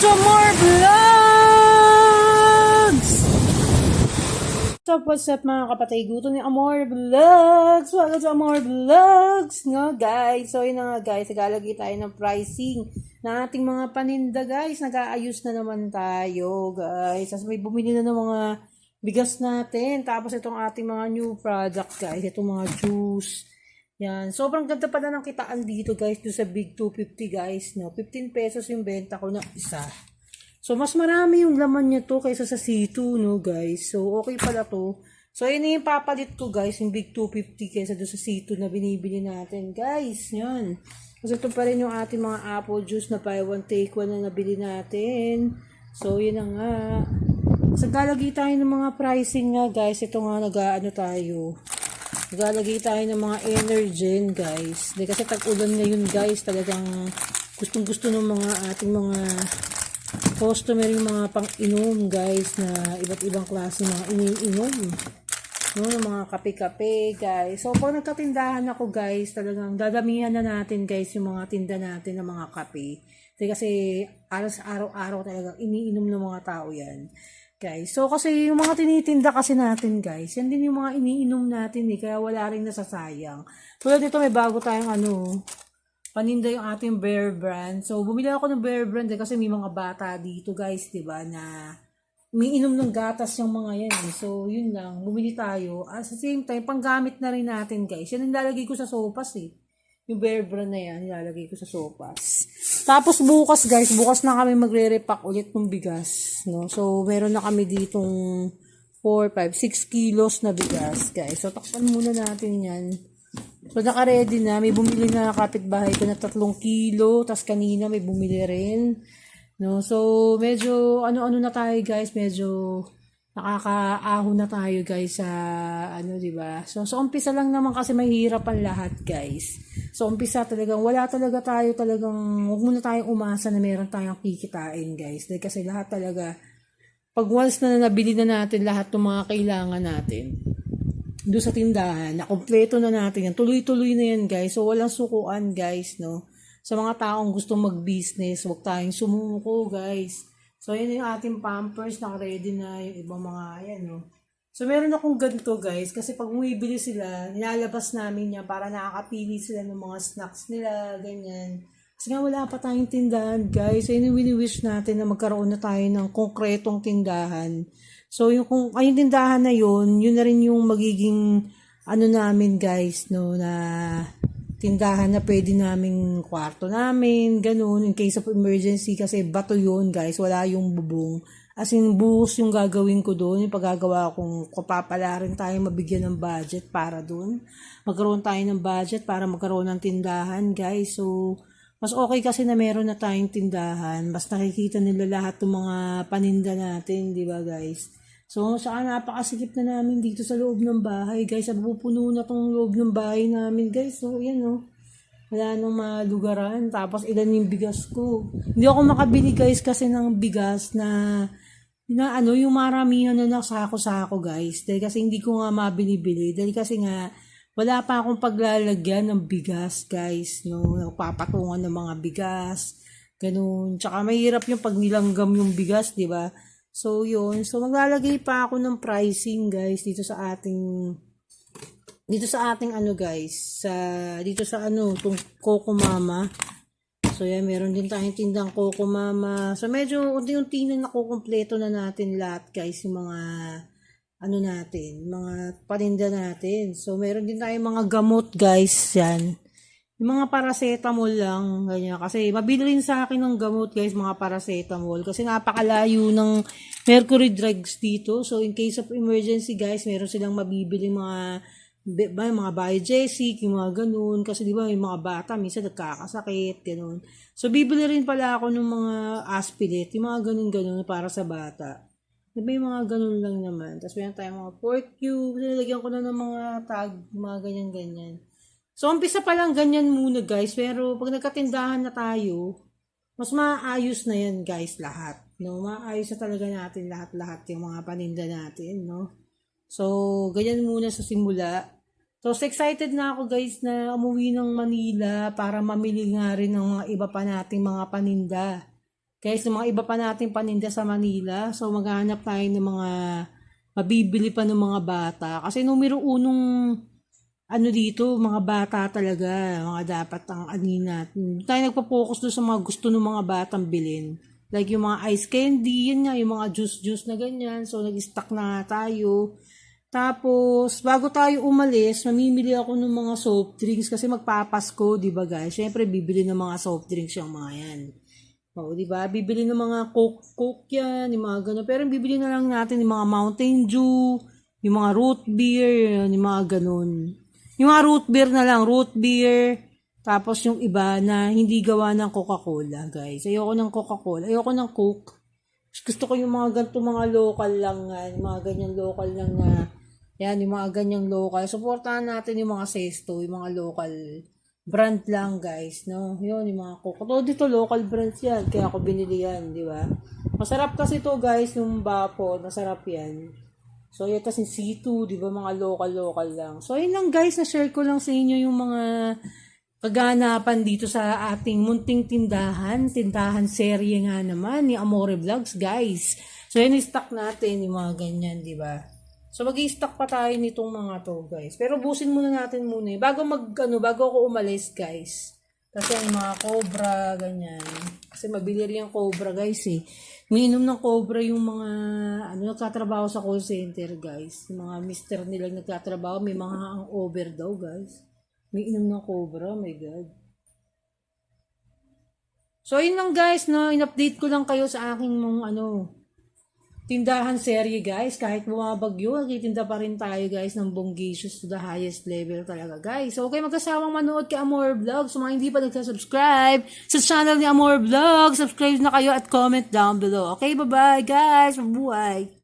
to more vlogs! Up, what's up mga kapatid? Guto ni Amor Vlogs! Welcome to Amor Vlogs! No, guys. So, yun na nga, guys. Nagalagay tayo ng pricing ng ating mga paninda, guys. Nag-aayos na naman tayo, guys. Tapos may bumili na ng mga bigas natin. Tapos itong ating mga new product, guys. Itong mga juice. Yan. Sobrang ganda pala ng kitaan dito, guys. Doon sa Big 250, guys. No? 15 pesos yung benta ko na isa. So, mas marami yung laman niya to kaysa sa C2, no, guys. So, okay pala to. So, yun yung papalit ko, guys. Yung Big 250 kaysa doon sa C2 na binibili natin, guys. Yan. Kasi ito pa rin yung ating mga apple juice na buy one take one na nabili natin. So, yun na nga. Sa galagi tayo ng mga pricing nga, guys. Ito nga, nag-ano tayo. Naglalagay tayo ng mga energen, guys. Hindi kasi tag-ulan ngayon, guys. Talagang gustong-gusto ng mga ating mga customer yung mga pang-inom, guys, na iba't ibang klase mga iniinom. No, ng mga kape-kape, guys. So, pag nagkatindahan ako, guys, talagang dadamihan na natin, guys, yung mga tinda natin ng mga kape. Kasi, kasi alas araw-araw talagang iniinom ng mga tao yan. Guys, so kasi yung mga tinitinda kasi natin guys, yan din yung mga iniinom natin eh, kaya wala rin nasasayang. Tulad dito may bago tayong ano, paninda yung ating Bear Brand. So, bumili ako ng Bear Brand eh, kasi may mga bata dito guys, di ba na umiinom ng gatas yung mga yan. eh. So, yun lang, bumili tayo. At sa same time, panggamit na rin natin guys. Yan ang nilalagay ko sa sopas eh. Yung Bear Brand na yan, nilalagay ko sa sopas. Tapos bukas guys, bukas na kami magre-repack ulit ng bigas. No? So, meron na kami ditong 4, 5, 6 kilos na bigas guys. So, takpan muna natin yan. So, naka-ready na. May bumili na kapitbahay ko na 3 kilo. Tapos kanina may bumili rin. No? So, medyo ano-ano na tayo guys. Medyo nakakaahon na tayo guys sa ano 'di ba? So sa umpisa lang naman kasi mahirap ang lahat guys. So umpisa talagang wala talaga tayo talagang wag muna tayong umasa na meron tayong kikitain guys. Dahil kasi lahat talaga pag once na nabili na natin lahat ng mga kailangan natin doon sa tindahan, na kompleto na natin yan. Tuloy-tuloy na yan guys. So walang sukuan guys no. Sa mga taong gusto mag-business, wag tayong sumuko guys. So, yun yung ating pampers, naka-ready na yung ibang mga, ayan, no. So, meron akong ganito, guys, kasi pag bumibili sila, nilalabas namin yan para nakakapili sila ng mga snacks nila, ganyan. Kasi nga wala pa tayong tindahan, guys. So, yun yung wini-wish natin na magkaroon na tayo ng konkretong tindahan. So, yung, kung, ay, yung tindahan na yun, yun na rin yung magiging, ano namin, guys, no, na tindahan na pwede naming kwarto namin, ganun, in case of emergency, kasi bato yun, guys, wala yung bubong. As in, buhos yung gagawin ko doon, yung paggagawa kung kapapala rin tayo mabigyan ng budget para doon. Magkaroon tayo ng budget para magkaroon ng tindahan, guys. So, mas okay kasi na meron na tayong tindahan. Mas nakikita nila lahat ng mga paninda natin, di ba, guys? So, saka napakasikip na namin dito sa loob ng bahay, guys. Napupuno na tong loob ng bahay namin, guys. So, yan, no. Wala nang malugaran. Tapos, ilan yung bigas ko. Hindi ako makabili, guys, kasi ng bigas na, na ano, yung maramihan na nasako-sako, guys. Dahil kasi hindi ko nga mabili-bili. Dahil kasi nga, wala pa akong paglalagyan ng bigas, guys. No? Nagpapatungan ng mga bigas. Ganun. Tsaka mahirap yung pag nilanggam yung bigas, di ba? So, yun. So, maglalagay pa ako ng pricing, guys, dito sa ating, dito sa ating ano, guys, sa, dito sa ano, itong Coco Mama. So, yan, meron din tayong tindang Coco Mama. So, medyo unti-unti na nakukumpleto na natin lahat, guys, yung mga, ano natin, mga paninda natin. So, meron din tayong mga gamot, guys, yan. Yung mga paracetamol lang, ganyan. Kasi mabili rin sa akin ng gamot, guys, mga paracetamol. Kasi napakalayo ng mercury drugs dito. So, in case of emergency, guys, meron silang mabibili mga ba, mga biogesic, yung mga ganun. Kasi di ba, yung mga bata, minsan nagkakasakit, ganun. So, bibili rin pala ako ng mga aspirit, yung mga ganun-ganun para sa bata. Di ba yung mga ganun lang naman. Tapos meron tayong mga pork cube, nilagyan ko na ng mga tag, mga ganyan-ganyan. So, umpisa pa lang ganyan muna guys. Pero pag nagkatindahan na tayo, mas maayos na yan guys lahat. No? Maayos na talaga natin lahat-lahat yung mga paninda natin. No? So, ganyan muna sa simula. So, excited na ako guys na umuwi ng Manila para mamili nga rin ng mga iba pa nating mga paninda. Guys, yung mga iba pa natin paninda sa Manila. So, maghanap tayo ng mga mabibili pa ng mga bata. Kasi numero unong ano dito, mga bata talaga. Mga dapat ang anin natin. Tayo nagpa-focus doon sa mga gusto ng mga batang bilhin. Like yung mga ice candy, yun nga, yung mga juice-juice na ganyan. So, nag-stock na tayo. Tapos, bago tayo umalis, mamimili ako ng mga soft drinks kasi magpapasko, di ba guys? Siyempre, bibili ng mga soft drinks yung mga yan. O, di ba? Bibili ng mga Coke, Coke yan, yung mga gano'n. Pero bibili na lang natin yung mga Mountain Dew, yung mga root beer, yung mga gano'n. Yung root beer na lang, root beer, tapos yung iba na hindi gawa ng Coca-Cola, guys. Ayoko ng Coca-Cola, ayoko ng Coke. Gusto ko yung mga ganito mga local lang yung mga ganyan local lang na, yan, yung mga ganyang local. Supportahan natin yung mga sesto, yung mga local brand lang, guys, no? Yun, yung mga Coke. Todo dito, local brands yan, kaya ako binili yan, di ba? Masarap kasi to guys, yung bapo, masarap yan. So, yun kasi C2, di ba, mga local-local lang. So, yun lang guys, na-share ko lang sa inyo yung mga kaganapan dito sa ating munting tindahan. Tindahan serye nga naman ni Amore Vlogs, guys. So, yun stock natin, yung mga ganyan, di ba? So, mag stock pa tayo nitong mga to, guys. Pero busin muna natin muna eh. Bago mag, ano, bago ako umalis, guys. Kasi yung mga cobra, ganyan. Kasi mabili rin yung cobra, guys eh. Umiinom ng cobra yung mga, ano, nagtatrabaho sa call center, guys. Yung mga mister nila nagtatrabaho, may mga hangover daw, guys. May inom ng cobra, my God. So, yun lang guys, no? In-update ko lang kayo sa aking mga, ano, tindahan serye guys. Kahit bumabagyo, nagtitinda pa rin tayo guys ng bonggisius to the highest level talaga guys. So, okay magkasawang manood kay Amor Vlogs. So, mga hindi pa nagsasubscribe sa channel ni Amor Vlogs, subscribe na kayo at comment down below. Okay, bye-bye guys. Mabuhay.